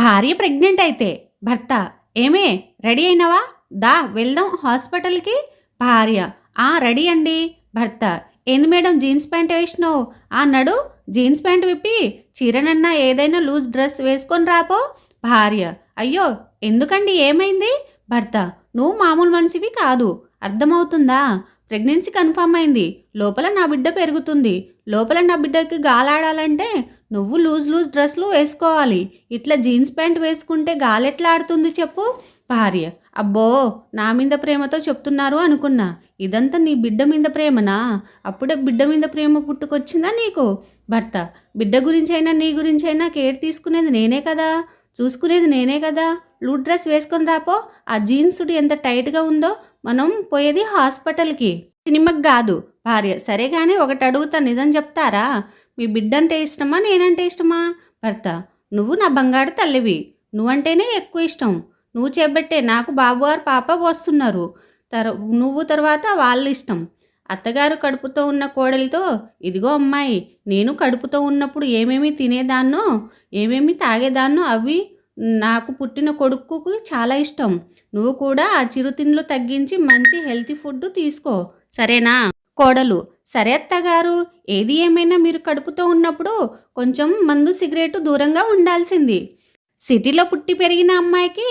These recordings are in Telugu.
భార్య ప్రెగ్నెంట్ అయితే భర్త ఏమే రెడీ అయినావా? దా వెళ్దాం హాస్పిటల్కి. భార్య ఆ రెడీ అండి. భర్త ఏంది మేడం జీన్స్ ప్యాంట్ వేసినావు? ఆ నడు జీన్స్ ప్యాంట్ విప్పి చీరనన్నా ఏదైనా లూజ్ డ్రెస్ వేసుకొని రాపో. భార్య అయ్యో ఎందుకండి ఏమైంది? భర్త నువ్వు మామూలు మనిషివి కాదు. అర్థమవుతుందా? ప్రెగ్నెన్సీ కన్ఫర్మ్ అయింది. లోపల నా బిడ్డ పెరుగుతుంది. లోపల నా బిడ్డకి గాలాడాలంటే నువ్వు లూజ్ లూజ్ డ్రెస్లు వేసుకోవాలి. ఇట్లా జీన్స్ ప్యాంట్ వేసుకుంటే గాలెట్లా ఆడుతుంది చెప్పు? భార్య. అబ్బో నా మీద ప్రేమతో చెప్తున్నారు అనుకున్నా. ఇదంతా నీ బిడ్డ మీద ప్రేమనా? అప్పుడే బిడ్డ మీద ప్రేమ పుట్టుకొచ్చిందా నీకు? భర్త బిడ్డ గురించైనా నీ గురించైనా కేర్ తీసుకునేది నేనే కదా? చూసుకునేది నేనే కదా. లూట్ డ్రెస్ వేసుకొని రాపో. ఆ జీన్సుడు ఎంత టైట్గా ఉందో మనం పోయేది హాస్పిటల్కి. సినిమాకి కాదు. భార్య సరే కానీ ఒకటి అడుగుతా నిజం చెప్తారా? మీ బిడ్డంటే ఇష్టమా? నేనంటే ఇష్టమా? భర్త నువ్వు నా బంగారు తల్లివి. నువ్వంటేనే ఎక్కువ ఇష్టం. నువ్వు చేపట్టే నాకు బాబుగారు పాప వస్తున్నారు తర్ నువ్వు తర్వాత వాళ్ళ ఇష్టం. అత్తగారు కడుపుతో ఉన్న కోడలితో ఇదిగో అమ్మాయి నేను కడుపుతో ఉన్నప్పుడు ఏమేమి తినేదాన్నో ఏమేమి తాగేదాన్నో అవి నాకు పుట్టిన కొడుకుకు చాలా ఇష్టం. నువ్వు కూడా ఆ చిరుతిండ్లు తగ్గించి మంచి హెల్తీ ఫుడ్ తీసుకో. సరేనా? కోడలు సరే అత్తగారు ఏది ఏమైనా మీరు కడుపుతో ఉన్నప్పుడు కొంచెం మందు సిగరెట్ దూరంగా ఉండాల్సింది. సిటీలో పుట్టి పెరిగిన అమ్మాయికి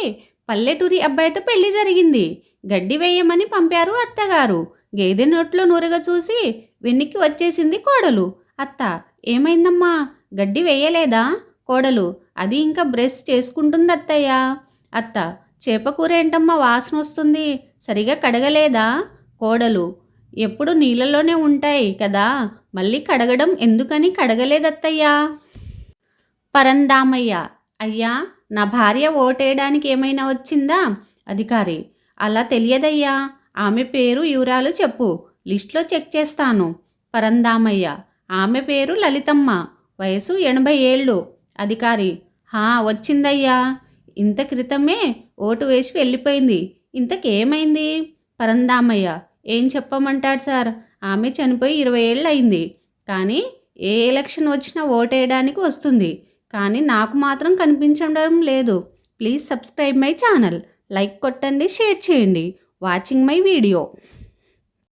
పల్లెటూరి అబ్బాయితో పెళ్ళి జరిగింది. గడ్డి వేయమని పంపారు అత్తగారు. గేదె నోట్లో నూరగా చూసి వెన్నికి వచ్చేసింది కోడలు. అత్త ఏమైందమ్మా? గడ్డి వేయలేదా? కోడలు అది ఇంకా బ్రష్ చేసుకుంటుంది అత్తయ్య అత్త చేపకూర ఏంటమ్మా వాసన వస్తుంది? సరిగా కడగలేదా? కోడలు ఎప్పుడు నీళ్ళలోనే ఉంటాయి కదా? మళ్ళీ కడగడం ఎందుకని కడగలేదత్తయ్యా? పరందామయ్య అయ్యా నా భార్య ఓటేయడానికి ఏమైనా వచ్చిందా? అధికారి అలా తెలియదయ్యా. ఆమె పేరు వివరాలు చెప్పు. లిస్ట్లో చెక్ చేస్తాను. పరందామయ్య. ఆమె పేరు లలితమ్మ. వయసు ఎనభై ఏళ్ళు. అధికారి. హా వచ్చిందయ్యా. ఇంత క్రితమే ఓటు వేసి వెళ్ళిపోయింది. ఇంతకేమైంది? పరందామయ్య. ఏం చెప్పమంటాడు సార్? ఆమె చనిపోయి ఇరవై ఏళ్ళు అయింది కానీ ఏ ఎలక్షన్ వచ్చినా ఓటేయడానికి వస్తుంది. కానీ నాకు మాత్రం కనిపించడం లేదు. Please subscribe my channel. Like కొట్టండి షేర్ చేయండి. watching my video.